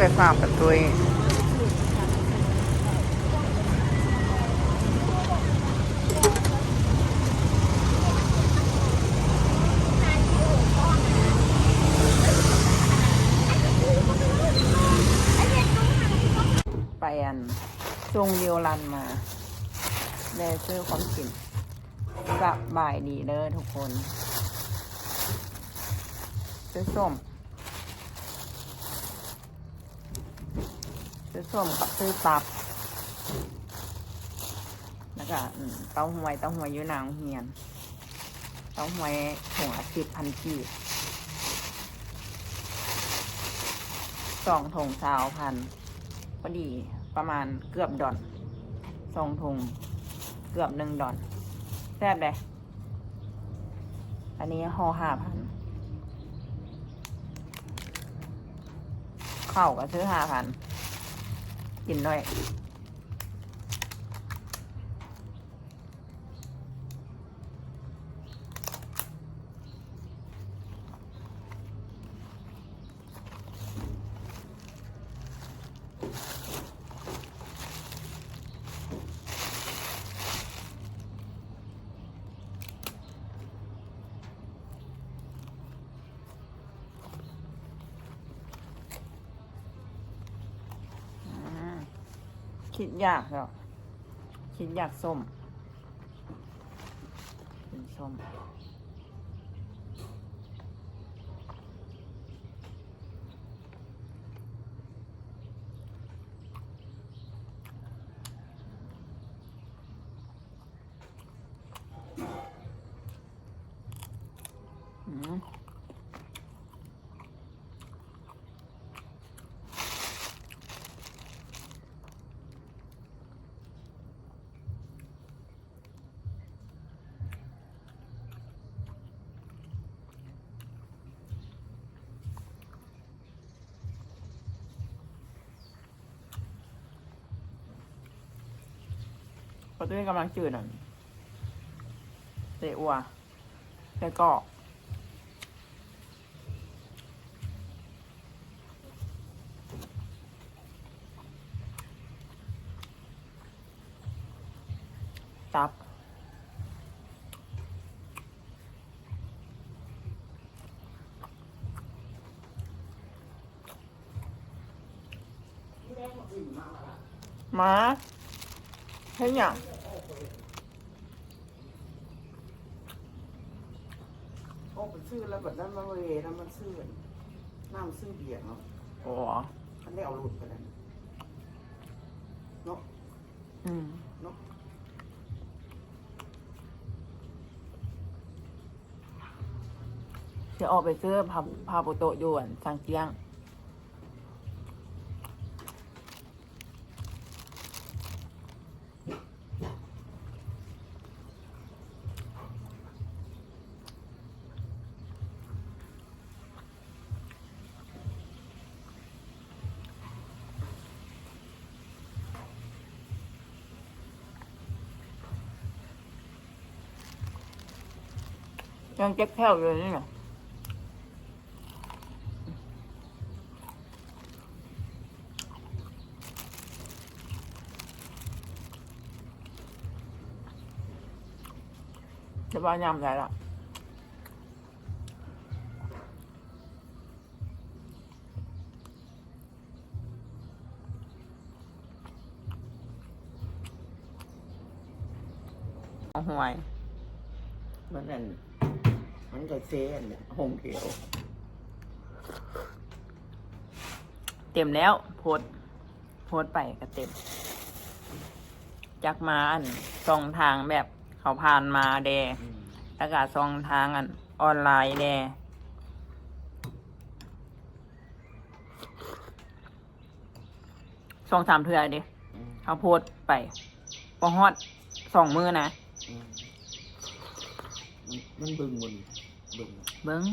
ไปฟาร์มกับตุ้ยไปอันทรงเดียวรันมาแม่ซื้อความกินสบายดีเด้อทุกคนซื้อส้ม ซื้อส้มกับซื้อตับ แล้วก็เต้าหวยเต้าหวยอยูนางเฮียน เต้าหวยหัวสิบพันกีบสองถุงสาวพันพอดีประมาณเกือบดอนสองถุงเกือบหนึ่งดอนแซ่บเลยอันนี้ห่อห้าพันเข้าก็ซื้อห้าพัน กินด้วย อืม คิดยากเหรอคิดยากส้มส้ม อืม พราะตัวนี้กำลังจืดอะเตะอัวแล้วก็ตับมา เห็นยังโอ้เป็นซื้อแล้วแบบนั้นมาเวแล้วมันซื้อน้ำซื้อเบียร์เนาะโอ้อันนี้เอาหลุดไปแล้วเนาะอืมเนาะจะออกไปซื้อพาพาโปโตะอยวนสังเจียง ยังเจ็บแถวอยู่นี่น่ะจะบ้ายำไรล่ะเอาหวยมันนั่น มันก็เซ่อันเนี่ยหงเขียว เต็มแล้ว โพสต์โพสต์ไปก็เต็มจักมาอันสองทางแบบเขาผ่านมาแดแล้วก็สองทางอันออนไลน์แดสองสามเทือเดิเขาโพสต์ไปพอฮอดสองมือนะ มันบึงมัน บึงเบิ้ง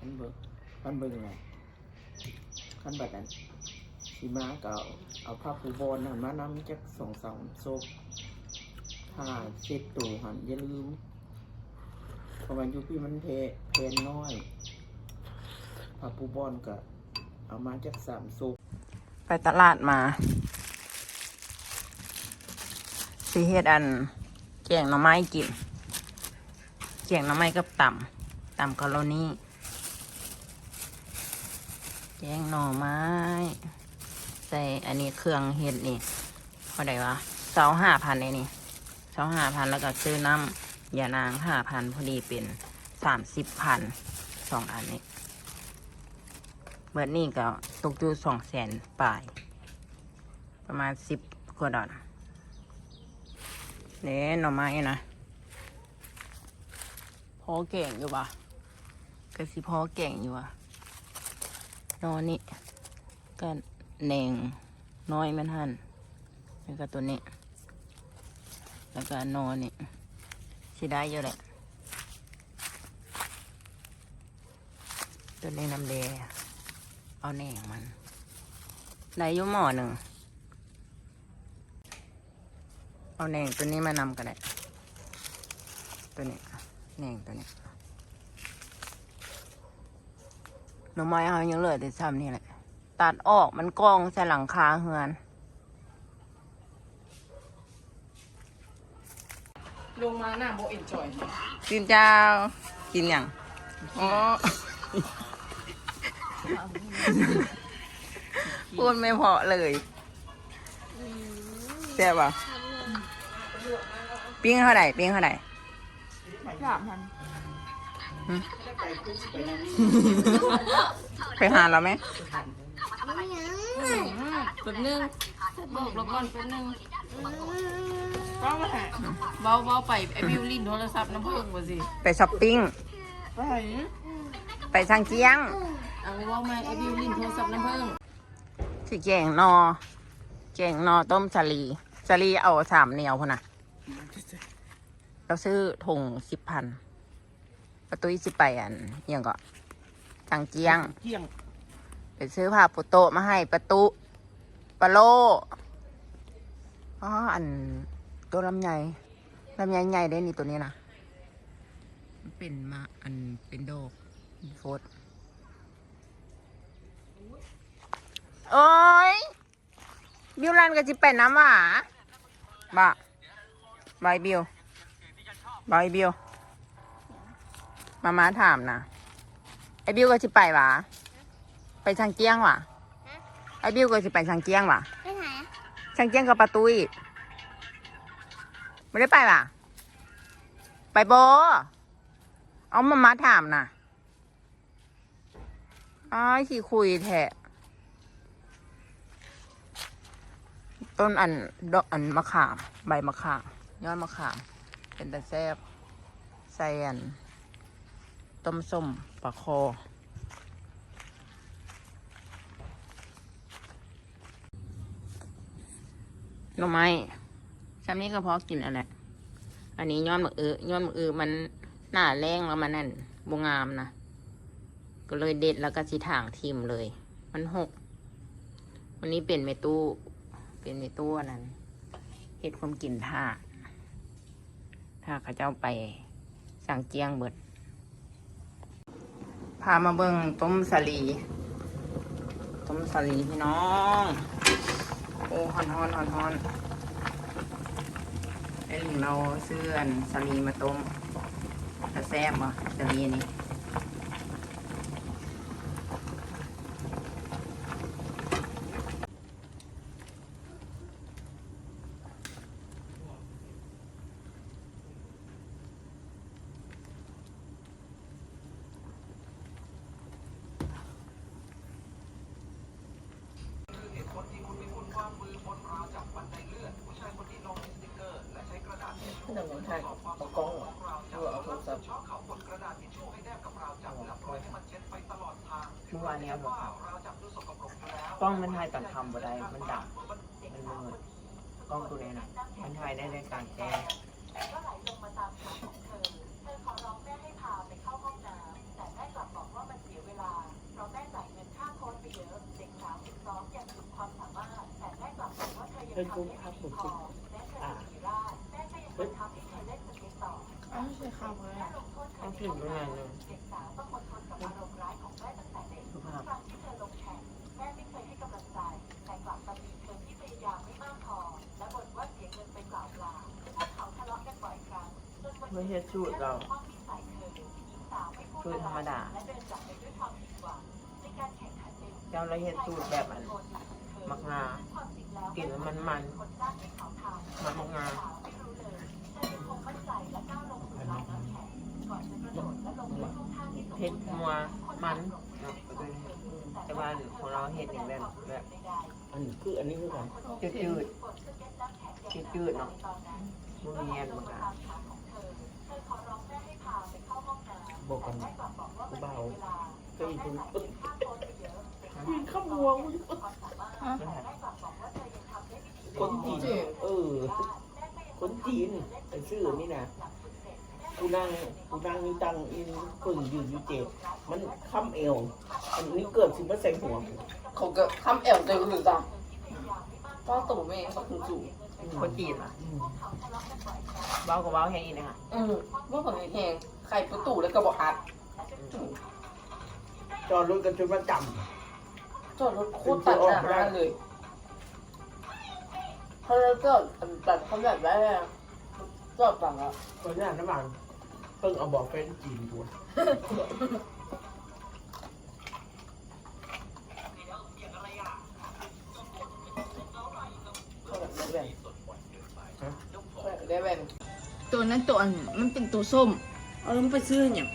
มันบึงมันบึงไงขั้นแบบนั้นสีม้าเก่าเอาผ้าปูบอลน่ะมานำจากสองสามโซกผ้าเช็ดตัวหันอย่าลืมเพราะมันอยู่พี่มันเพเพนน้อยผ้าปูบอลกับเอามาจากสามซุปไปตลาดมาสีเฮ็ดอันแกงหน่อไม้กิน แกงหน่อไม้กับต่ำต่ำกะโลนี่แกงหน่อไม้ ใส่อันนี้เครื่องเฮ็ดนี่เท่าไหร่วะเสาห้าพันเองนี่เสาห้าพันแล้วก็ซื้อน้ำยานางห้าพันพอดีเป็นสามสิบพันสองอันนี้เบิดนี่ก็ตกอยู่สองแสนปลาย ประมาณสิบกว่าดอนเนี่หน่อไม้นะ อเก่งอยู่ปะก็สิพอเก่งอยู่อะนอนนี่ก็แหน่งน้อยมันหันแล้วก็ตัวนี้ แล้วก็นอนนี่สิได้อยู่แหละตัวนี้น้ำแดงเอาแหน่งมันได้อยุ่หมอหนึ่งเอาแหน่งตัวนี้มานำกันได้ตัวนี้ แหน่งตัวนี้หน่อไม้เอายังเหลือแต่ซ้ำนี่แหละ ตัดออกมันกองใส่หลังคาเฮือน ลงมาหน้าโบเอ็นจอยกินเจ้า กินอย่างอ๋อพูดไม่เพอเลยแซ่บป่ะปิ้งเท่าไหร่ปิ้งเท่าไหร่ สามพันไปหาเราไหมแป๊บนึงบอกเราก่อนแป๊บนึงก็มาหาเบาเบาไปไอ้บิวลินโทรศัพท์น้ำผึ้งมาสิไปช้อปปิ้ง ไปไปทางเจียง เอาเบามาไอ้บิวลินโทรศัพท์น้ำผึ้งสิแกงนอ แกงนอต้มสาลีสาลีเอาสามเหนียวพอนะ เราซื้อถุงสิบพันประตูสิไปอันเอียังก็ทางเจียงเที่ยงไปซื้อผ้าปุโตะมาให้ประตูปะโลอ๋ออันตัวลำไยลำไยใหญ่ได้นี่ตัวนี้นะมันเป็นมาอันเป็นโดกโฟดโอ้ยบิวรันก็จะเป็นน้ำหวาบ่ะบายบิว บายบิวมามาถามนะไอ้บิวก็จะไปหวะไปทางเจียงว่ะไอ้บิวก็จะไปทางเจียงว่ะไปไหนอะทางเจียงกับประตูอีกไม่ได้ไปว่ะไปโบเอามามาถามนะอ้ายขี่คุยแทะต้นอันดอกอันมะขาม ใบมะขามยอดมะขาม เป็นต่แซบใส่อันต้มส้มปลาคอ หน่อไม้ซ้ำนี้ก็พอกินอะไรอันนี้ย้อนมะเอือย้อนมะเอือมันหน้าแรงแล้วมันนั่นบงามนะ ก็เลยเด็ดแล้วก็สีถางทิมเลย มันหก วันนี้เป็นเมตู้ เป็นเมตู้อันนั้นเห็ดความกลิ่นท่า ถ้าเขาเจ้าไปสั่งเจียงเบิด พามาเบิ่งต้มสาลีต้มสาลีพี่น้อง โอ้ฮอนฮอนฮอนฮอนไอ้หลิงเราเสื้อนสาลีมาต้มจะแซ่บอะสาลีนี่ นังบนไทยเอากล้องเหรอเอาเอาโทรศัพท์เมื่อวานนี้บอกกล้องมันถ่ายตอนทำบ่ได้มันดับ มันมืดกล้องตัวนี้นะมันถ่ายได้ในกลารแจ้งเป็นกุ้งพับหมู ใช่ข้าวเลยต้องกลิ่นแรงเลยสุภาพไม่ใช่สูตรเราสูตธรรมดาเจ้าเราเห็ดสูดแบบอันมักงากลิ่นมันมันมันมักงา เห็ดมัวมันเนาะแต่ว่าของเราเห็ดอย่างแบบแบบอันนี้คืออันนี้คือกันจืดจืดจืดจืดเนาะบุเรียนมักงาบอกกันกูเบาก็อีกคนมีข้าวมัวคนจีนเออคนจีนไอ้ชื่อนี่นะ กูนั่งกูนั่งนี่ตังอินกึ่งยืนอยู่เจ็บมันค้ำเอว อันนี้เกิดสิมาใส่หัวเขาก็ทำแอลเต็มหรือจังก็ตู่แม่เขาคือจู่คนจีนอะเบากับเบาแค่นี้นะคะเออว่าของแหงไข่ประตูแล้วก็บอกอัดจอดรถกันจนมาจจอดรถโคตรตัดหน้าเลยเขาจะจอดตัดเขาแบบได้เลยจอดฝั่งอะำคนหน้าน้ำมัน เพิ่งเอาบอกแฟนจีนตัวได้แบ่งฮะได้แบ่งตัวนั้นตัวอันมันเป็นตัวส้มเอาแล้วมันไปซื้ออย่าง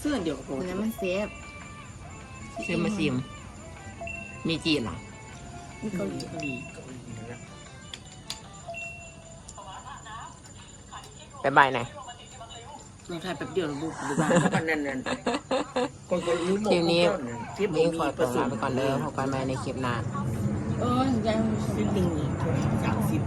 ซื้ออันเดียวกับผมตัวนั้นมันเซฟซื้อมาซิม มีจีนเหรอมีเกาหลีก็ดีก็ดีนะไปใบไหน เราถ่ายแป๊บเดียวเราบุกบุกบ้านกันนั่นนั่นคนก็รู้หมดคลิปนี้คลิปเองขอปตัวระสลาบไปก่อนเด้อพบกันใหม่ในคลิปหน้าเออยังคลิปหนึ่งสามสิบ